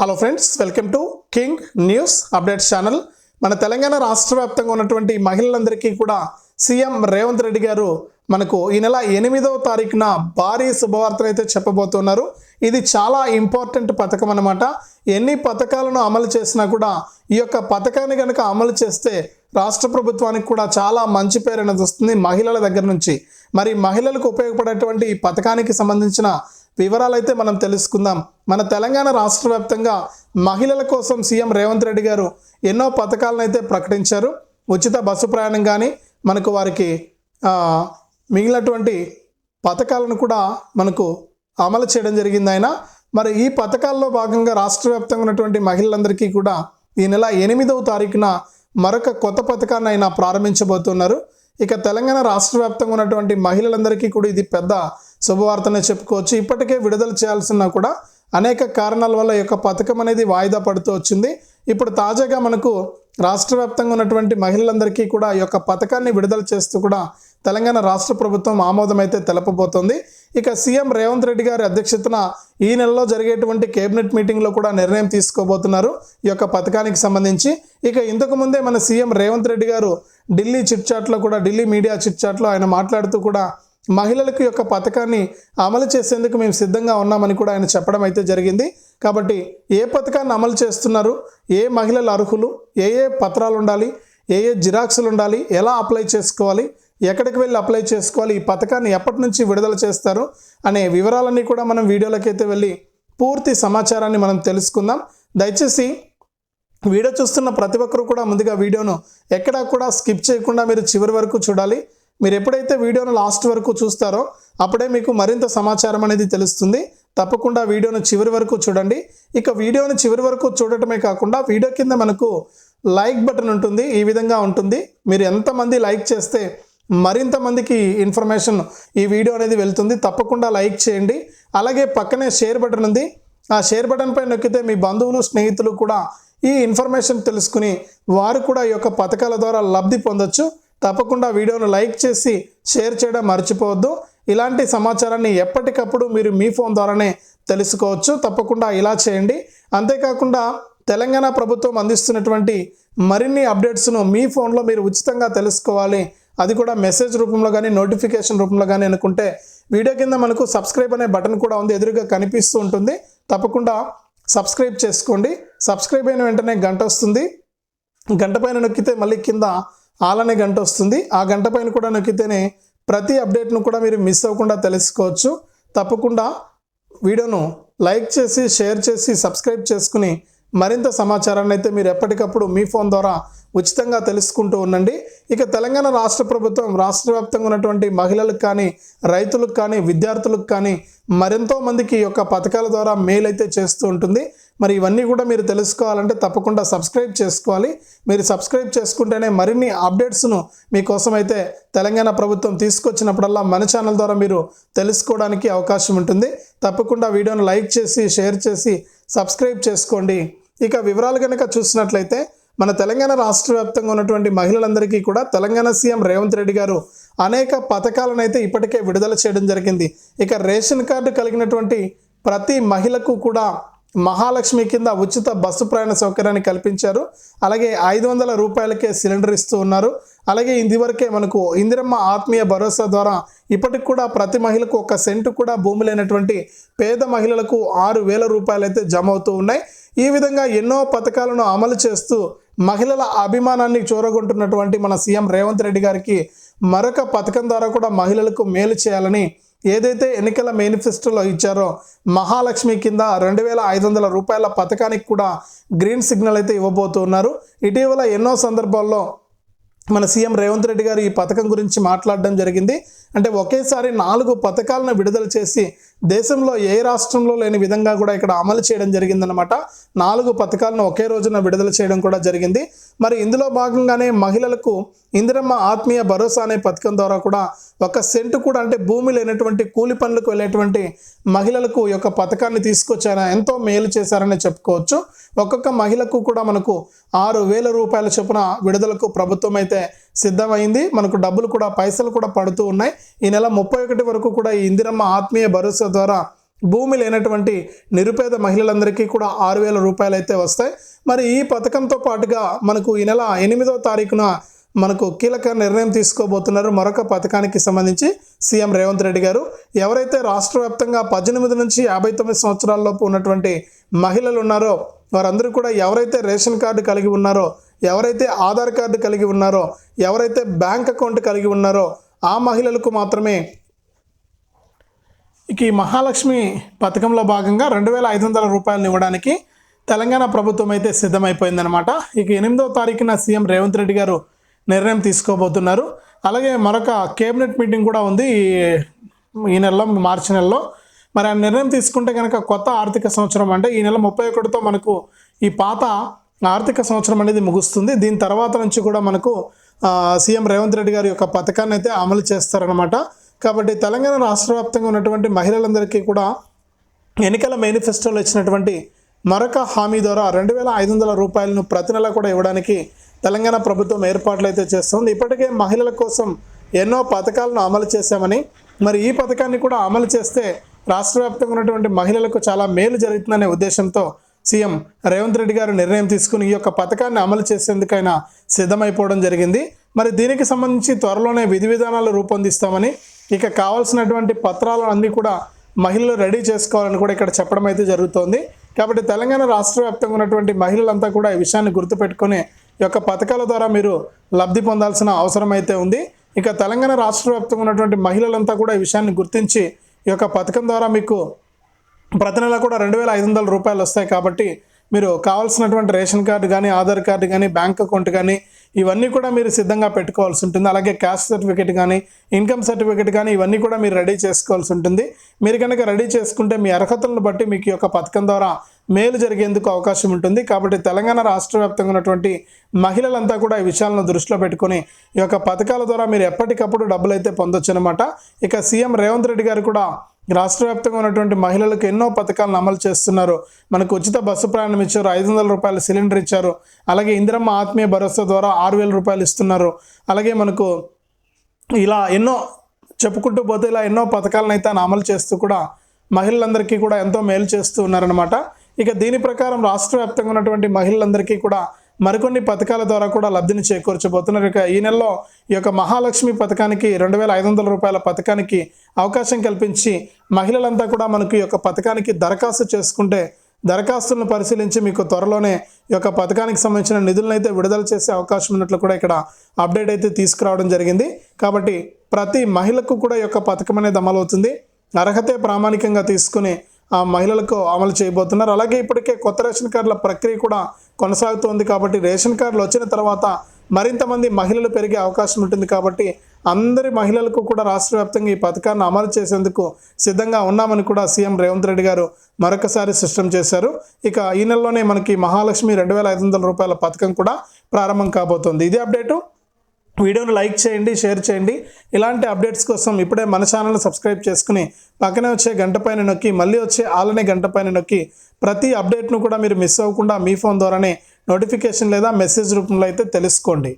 Hello friends welcome to king news updates channel మన తెలంగాణ రాష్ట్ర వ్యాప్తంగా ఉన్నటువంటి మహిళలందరికీ కూడా సీఎం రేవంత్ రెడ్డి గారు మనకు ఈ నెల ఎనిమిదవ తారీఖున భారీ శుభవార్తలు అయితే చెప్పబోతున్నారు. ఇది చాలా ఇంపార్టెంట్ పథకం అనమాట ఎన్ని పథకాలను అమలు చేసినా కూడా ఈ యొక్క పథకాన్ని కనుక అమలు చేస్తే రాష్ట్ర ప్రభుత్వానికి కూడా చాలా మంచి పేరు అనేది వస్తుంది మహిళల దగ్గర నుంచి. మరి మహిళలకు ఉపయోగపడేటువంటి ఈ పథకానికి సంబంధించిన వివరాలు అయితే మనం తెలుసుకుందాం. మన తెలంగాణ రాష్ట్ర వ్యాప్తంగా మహిళల కోసం సీఎం రేవంత్ రెడ్డి గారు ఎన్నో పథకాలను అయితే ప్రకటించారు. ఉచిత బస్సు ప్రయాణం కానీ మనకు వారికి మిగిలినటువంటి పథకాలను కూడా మనకు అమలు చేయడం జరిగింది ఆయన. మరి ఈ పథకాల్లో భాగంగా రాష్ట్ర వ్యాప్తంగా ఉన్నటువంటి మహిళలందరికీ కూడా ఈ నెల ఎనిమిదవ తారీఖున మరొక కొత్త పథకాన్ని ఆయన ప్రారంభించబోతున్నారు. ఇక తెలంగాణ రాష్ట్ర వ్యాప్తంగా ఉన్నటువంటి మహిళలందరికీ కూడా ఇది పెద్ద శుభవార్తనే చెప్పుకోవచ్చు. ఇప్పటికే విడుదల చేయాల్సిన కూడా అనేక కారణాల వల్ల ఈ యొక్క పథకం అనేది వాయిదా పడుతూ వచ్చింది. ఇప్పుడు తాజాగా మనకు రాష్ట్ర వ్యాప్తంగా ఉన్నటువంటి మహిళలందరికీ కూడా ఈ యొక్క పథకాన్ని విడుదల చేస్తూ కూడా తెలంగాణ రాష్ట్ర ప్రభుత్వం ఆమోదం అయితే తెలపబోతోంది. ఇక సీఎం రేవంత్ రెడ్డి గారి అధ్యక్షతన ఈ నెలలో జరిగేటువంటి కేబినెట్ మీటింగ్లో కూడా నిర్ణయం తీసుకోబోతున్నారు ఈ యొక్క పథకానికి సంబంధించి. ఇక ఇంతకు ముందే మన సీఎం రేవంత్ రెడ్డి గారు ఢిల్లీ చిట్చాట్లో కూడా ఢిల్లీ మీడియా చిట్చాట్లో ఆయన మాట్లాడుతూ కూడా మహిళలకు యొక్క పథకాన్ని అమలు చేసేందుకు మేము సిద్ధంగా ఉన్నామని కూడా ఆయన చెప్పడం అయితే జరిగింది. కాబట్టి ఏ పథకాన్ని అమలు చేస్తున్నారు? ఏ మహిళలు అర్హులు? ఏ ఏ పత్రాలు ఉండాలి? ఏ ఏ జిరాక్సులు ఉండాలి? ఎలా అప్లై చేసుకోవాలి? ఎక్కడికి వెళ్ళి అప్లై చేసుకోవాలి? ఈ పథకాన్ని ఎప్పటి నుంచి విడుదల చేస్తారు? అనే వివరాలన్నీ కూడా మనం వీడియోలకైతే వెళ్ళి పూర్తి సమాచారాన్ని మనం తెలుసుకుందాం. దయచేసి వీడియో చూస్తున్న ప్రతి ఒక్కరు కూడా ముందుగా వీడియోను ఎక్కడా కూడా స్కిప్ చేయకుండా మీరు చివరి వరకు చూడాలి. మీరు ఎప్పుడైతే వీడియోను లాస్ట్ వరకు చూస్తారో అప్పుడే మీకు మరింత సమాచారం అనేది తెలుస్తుంది. తప్పకుండా వీడియోను చివరి వరకు చూడండి. ఇక వీడియోను చివరి వరకు చూడటమే కాకుండా వీడియో కింద మనకు లైక్ బటన్ ఉంటుంది. ఈ విధంగా ఉంటుంది. మీరు ఎంతమంది లైక్ చేస్తే మరింత మందికి ఇన్ఫర్మేషన్ ఈ వీడియో అనేది వెళ్తుంది. తప్పకుండా లైక్ చేయండి. అలాగే పక్కనే షేర్ బటన్ ఉంది. ఆ షేర్ బటన్ పై నొక్కితే మీ బంధువులు స్నేహితులు కూడా ఈ ఇన్ఫర్మేషన్ తెలుసుకుని వారు కూడా ఈ యొక్క పథకాల ద్వారా లబ్ధి పొందొచ్చు. తప్పకుండా వీడియోను లైక్ చేసి షేర్ చేయడం మర్చిపోవద్దు. ఇలాంటి సమాచారాన్ని ఎప్పటికప్పుడు మీరు మీ ఫోన్ ద్వారానే తెలుసుకోవచ్చు. తప్పకుండా ఇలా చేయండి. అంతేకాకుండా తెలంగాణ ప్రభుత్వం అందిస్తున్నటువంటి మరిన్ని అప్డేట్స్ను మీ ఫోన్లో మీరు ఉచితంగా తెలుసుకోవాలి. అది కూడా మెసేజ్ రూపంలో కానీ నోటిఫికేషన్ రూపంలో కానీ అనుకుంటే వీడియో కింద మనకు సబ్స్క్రైబ్ అనే బటన్ కూడా ఉంది. ఎదురుగా కనిపిస్తూ ఉంటుంది. తప్పకుండా సబ్స్క్రైబ్ చేసుకోండి. సబ్స్క్రైబ్ అయిన వెంటనే గంట వస్తుంది. గంట పైన నొక్కితే మళ్ళీ కింద ఆల్ గంట వస్తుంది. ఆ గంట పైన కూడా నొక్కితేనే ప్రతి అప్డేట్ను కూడా మీరు మిస్ అవ్వకుండా తెలుసుకోవచ్చు. తప్పకుండా వీడియోను లైక్ చేసి షేర్ చేసి సబ్స్క్రైబ్ చేసుకుని మరింత సమాచారాన్ని అయితే మీరు ఎప్పటికప్పుడు మీ ఫోన్ ద్వారా ఉచితంగా తెలుసుకుంటూ ఉండండి. ఇక తెలంగాణ రాష్ట్ర ప్రభుత్వం రాష్ట్ర వ్యాప్తంగా ఉన్నటువంటి మహిళలకు కానీ రైతులకు కానీ విద్యార్థులకు కానీ మరెంతో మందికి ఈ యొక్క పథకాల ద్వారా మేలు అయితే చేస్తూ ఉంటుంది. మరి ఇవన్నీ కూడా మీరు తెలుసుకోవాలంటే తప్పకుండా సబ్స్క్రైబ్ చేసుకోవాలి. మీరు సబ్స్క్రైబ్ చేసుకుంటేనే మరిన్ని అప్డేట్స్ను మీకోసం అయితే తెలంగాణ ప్రభుత్వం తీసుకొచ్చినప్పుడల్లా మన ఛానల్ ద్వారా మీరు తెలుసుకోవడానికి అవకాశం ఉంటుంది. తప్పకుండా వీడియోను లైక్ చేసి షేర్ చేసి సబ్స్క్రైబ్ చేసుకోండి. ఇక వివరాలు కనుక చూసినట్లయితే మన తెలంగాణ రాష్ట్ర వ్యాప్తంగా ఉన్నటువంటి మహిళలందరికీ కూడా తెలంగాణ సీఎం రేవంత్ రెడ్డి గారు అనేక పథకాలను అయితే ఇప్పటికే విడుదల చేయడం జరిగింది. ఇక రేషన్ కార్డు కలిగినటువంటి ప్రతి మహిళకు కూడా మహాలక్ష్మి కింద ఉచిత బస్సు ప్రయాణ సౌకర్యాన్ని కల్పించారు. అలాగే ఐదు వందల రూపాయలకే సిలిండర్ ఇస్తూ ఉన్నారు. అలాగే ఇదివరకే మనకు ఇందిరమ్మ ఆత్మీయ భరోసా ద్వారా ఇప్పటికి కూడా ప్రతి మహిళకు ఒక సెంటు కూడా భూమి లేనటువంటి పేద మహిళలకు ఆరు వేల రూపాయలు అయితే జమ అవుతూ ఉన్నాయి. ఈ విధంగా ఎన్నో పథకాలను అమలు చేస్తూ మహిళల అభిమానాన్ని చూరగొంటున్నటువంటి మన సీఎం రేవంత్ రెడ్డి గారికి మరొక పథకం ద్వారా కూడా మహిళలకు మేలు చేయాలని ఏదైతే ఎన్నికల మేనిఫెస్టోలో ఇచ్చారో మహాలక్ష్మి కింద రెండు వేల ఐదు వందల రూపాయల పథకానికి కూడా గ్రీన్ సిగ్నల్ అయితే ఇవ్వబోతున్నారు. ఇటీవల ఎన్నో సందర్భాల్లో మన సీఎం రేవంత్ రెడ్డి గారు ఈ పథకం గురించి మాట్లాడడం జరిగింది. అంటే ఒకేసారి నాలుగు పథకాలను విడుదల చేసి దేశంలో ఏ రాష్ట్రంలో లేని విధంగా కూడా ఇక్కడ అమలు చేయడం జరిగిందనమాట నాలుగు పథకాలను ఒకే రోజున విడుదల చేయడం కూడా జరిగింది. మరి ఇందులో భాగంగానే మహిళలకు ఇందిరమ్మ ఆత్మీయ భరోసా అనే పథకం ద్వారా కూడా ఒక సెంటు కూడా అంటే భూమి లేనటువంటి కూలి పనులకు వెళ్ళేటువంటి మహిళలకు ఈ యొక్క పథకాన్ని తీసుకొచ్చారా? ఎంతో మేలు చేశారని చెప్పుకోవచ్చు. ఒక్కొక్క మహిళకు కూడా మనకు ఆరు వేల రూపాయల చొప్పున విడుదలకు ప్రభుత్వం అయితే సిద్ధమైంది. మనకు డబ్బులు కూడా పైసలు కూడా పడుతూ ఉన్నాయి. ఈ నెల ముప్పై ఒకటి వరకు కూడా ఈ ఇందిరమ్మ ఆత్మీయ భరోసా ద్వారా భూమి లేనటువంటి నిరుపేద మహిళలందరికీ కూడా ఆరు వేల రూపాయలు అయితే వస్తాయి. మరి ఈ పథకంతో పాటుగా మనకు ఈ నెల ఎనిమిదో తారీఖున మనకు కీలక నిర్ణయం తీసుకోబోతున్నారు మరొక పథకానికి సంబంధించి సీఎం రేవంత్ రెడ్డి గారు. ఎవరైతే రాష్ట్ర వ్యాప్తంగా పద్దెనిమిది నుంచి యాభై తొమ్మిది సంవత్సరాలలోపు ఉన్నటువంటి మహిళలు ఉన్నారో వారందరూ కూడా ఎవరైతే రేషన్ కార్డు కలిగి ఉన్నారో ఎవరైతే ఆధార్ కార్డు కలిగి ఉన్నారో ఎవరైతే బ్యాంక్ అకౌంట్ కలిగి ఉన్నారో ఆ మహిళలకు మాత్రమే ఇక ఈ మహాలక్ష్మి పథకంలో భాగంగా రెండు వేల ఐదు వందల రూపాయలను ఇవ్వడానికి తెలంగాణ ప్రభుత్వం అయితే సిద్ధమైపోయిందనమాట ఇక ఎనిమిదవ తారీఖున సీఎం రేవంత్ రెడ్డి గారు నిర్ణయం తీసుకోబోతున్నారు. అలాగే మరొక కేబినెట్ మీటింగ్ కూడా ఉంది ఈ- నెలలో మార్చి నెలలో. మరి ఆ నిర్ణయం తీసుకుంటే కనుక కొత్త ఆర్థిక సంవత్సరం అంటే ఈ నెల ముప్పై ఒకటితో మనకు ఈ పాత ఆర్థిక సంవత్సరం అనేది ముగుస్తుంది. దీని తర్వాత నుంచి కూడా మనకు సీఎం రేవంత్ రెడ్డి గారి యొక్క పథకాన్ని అయితే అమలు చేస్తారనమాట కాబట్టి తెలంగాణ రాష్ట్ర వ్యాప్తంగా ఉన్నటువంటి మహిళలందరికీ కూడా ఎన్నికల మేనిఫెస్టోలో ఇచ్చినటువంటి మరొక హామీ ద్వారా రెండు వేల ఐదు వందల రూపాయలను ప్రతి నెల కూడా ఇవ్వడానికి తెలంగాణ ప్రభుత్వం ఏర్పాట్లు అయితే చేస్తుంది. ఇప్పటికే మహిళల కోసం ఎన్నో పథకాలను అమలు చేశామని మరి ఈ పథకాన్ని కూడా అమలు చేస్తే రాష్ట్ర వ్యాప్తంగా ఉన్నటువంటి మహిళలకు చాలా మేలు జరుగుతుందనే ఉద్దేశంతో సీఎం రేవంత్ రెడ్డి గారు నిర్ణయం తీసుకుని ఈ యొక్క పథకాన్ని అమలు చేసేందుకైనా సిద్ధమైపోవడం జరిగింది. మరి దీనికి సంబంధించి త్వరలోనే విధి విధానాలు రూపొందిస్తామని ఇక కావాల్సినటువంటి పత్రాలను అన్నీ కూడా మహిళలు రెడీ చేసుకోవాలని కూడా ఇక్కడ చెప్పడం అయితే జరుగుతోంది. కాబట్టి తెలంగాణ రాష్ట్ర వ్యాప్తంగా ఉన్నటువంటి మహిళలంతా కూడా ఈ విషయాన్ని గుర్తుపెట్టుకుని యొక్క పథకాల ద్వారా మీరు లబ్ధి పొందాల్సిన అవసరం అయితే ఉంది. ఇక తెలంగాణ రాష్ట్ర వ్యాప్తంగా ఉన్నటువంటి మహిళలంతా కూడా ఈ విషయాన్ని గుర్తించి ఈ యొక్క పథకం ద్వారా మీకు ప్రతి నెల కూడా రెండు వేల ఐదు వందల రూపాయలు వస్తాయి కాబట్టి మీరు కావాల్సినటువంటి రేషన్ కార్డు కానీ ఆధార్ కార్డు కానీ బ్యాంక్ అకౌంట్ కానీ ఇవన్నీ కూడా మీరు సిద్ధంగా పెట్టుకోవాల్సి ఉంటుంది. అలాగే క్యాస్ట్ సర్టిఫికేట్ కానీ ఇన్కమ్ సర్టిఫికేట్ కానీ ఇవన్నీ కూడా మీరు రెడీ చేసుకోవాల్సి ఉంటుంది. మీరు కనుక రెడీ చేసుకుంటే మీ అర్హతలను బట్టి మీకు ఈ యొక్క పథకం ద్వారా మేలు జరిగేందుకు అవకాశం ఉంటుంది. కాబట్టి తెలంగాణ రాష్ట్ర వ్యాప్తంగా ఉన్నటువంటి మహిళలంతా కూడా ఈ విషయాలను దృష్టిలో పెట్టుకొని ఈ యొక్క పథకాల ద్వారా మీరు ఎప్పటికప్పుడు డబ్బులు అయితే పొందొచ్చు అనమాట ఇక సీఎం రేవంత్ రెడ్డి గారు కూడా రాష్ట్ర వ్యాప్తంగా ఉన్నటువంటి మహిళలకు ఎన్నో పథకాలను అమలు చేస్తున్నారు. మనకు ఉచిత బస్సు ప్రయాణం ఇచ్చారు ఐదు వందల రూపాయల సిలిండర్ ఇచ్చారు. అలాగే ఇందిరమ్మ ఆత్మీయ భరోసా ద్వారా ఆరు వేల రూపాయలు ఇస్తున్నారు. అలాగే మనకు ఇలా ఎన్నో చెప్పుకుంటూ పోతే ఇలా ఎన్నో పథకాలను అయితే అమలు చేస్తూ కూడా మహిళలందరికీ కూడా ఎంతో మేలు చేస్తూ ఉన్నారనమాట ఇక దీని ప్రకారం రాష్ట్ర వ్యాప్తంగా ఉన్నటువంటి మహిళలందరికీ కూడా మరికొన్ని పథకాల ద్వారా కూడా లబ్ధిని చేకూర్చబోతున్నారు. ఇక ఈ నెలలో ఈ యొక్క మహాలక్ష్మి పథకానికి రెండు వేల ఐదు వందల రూపాయల పథకానికి అవకాశం కల్పించి మహిళలంతా కూడా మనకు ఈ యొక్క పథకానికి దరఖాస్తు చేసుకుంటే దరఖాస్తులను పరిశీలించి మీకు త్వరలోనే ఈ యొక్క పథకానికి సంబంధించిన నిధులను అయితే విడుదల చేసే అవకాశం ఉన్నట్లు కూడా ఇక్కడ అప్డేట్ అయితే తీసుకురావడం జరిగింది. కాబట్టి ప్రతి మహిళకు కూడా ఈ యొక్క పథకం అనేది అమలవుతుంది. అర్హతే ప్రామాణికంగా తీసుకుని మహిళలకు అమలు చేయబోతున్నారు. అలాగే ఇప్పటికే కొత్త రేషన్ కార్డుల ప్రక్రియ కూడా కొనసాగుతోంది కాబట్టి రేషన్ కార్డులు వచ్చిన తర్వాత మరింతమంది మహిళలు పెరిగే అవకాశం ఉంటుంది కాబట్టి అందరి మహిళలకు కూడా రాష్ట్ర వ్యాప్తంగా ఈ పథకాన్ని అమలు చేసేందుకు సిద్ధంగా ఉన్నామని కూడా సీఎం రేవంత్ రెడ్డి గారు మరొకసారి స్పష్టం చేశారు. ఇక ఈ నెలలోనే మనకి మహాలక్ష్మి రెండు వేల ఐదు వందల రూపాయల పథకం కూడా ప్రారంభం కాబోతోంది. ఇది అప్డేటు. వీడియోను లైక్ చేయండి షేర్ చేయండి. ఇలాంటి అప్డేట్స్ కోసం ఇప్పుడే మన ఛానల్ని సబ్స్క్రైబ్ చేసుకుని పక్కనే వచ్చే గంట పైన నొక్కి మళ్ళీ వచ్చే ఆలనే గంట పైన నొక్కి ప్రతి అప్డేట్ను కూడా మీరు మిస్ అవ్వకుండా మీ ఫోన్ ద్వారానే నోటిఫికేషన్ లేదా మెసేజ్ రూపంలో అయితే తెలుసుకోండి.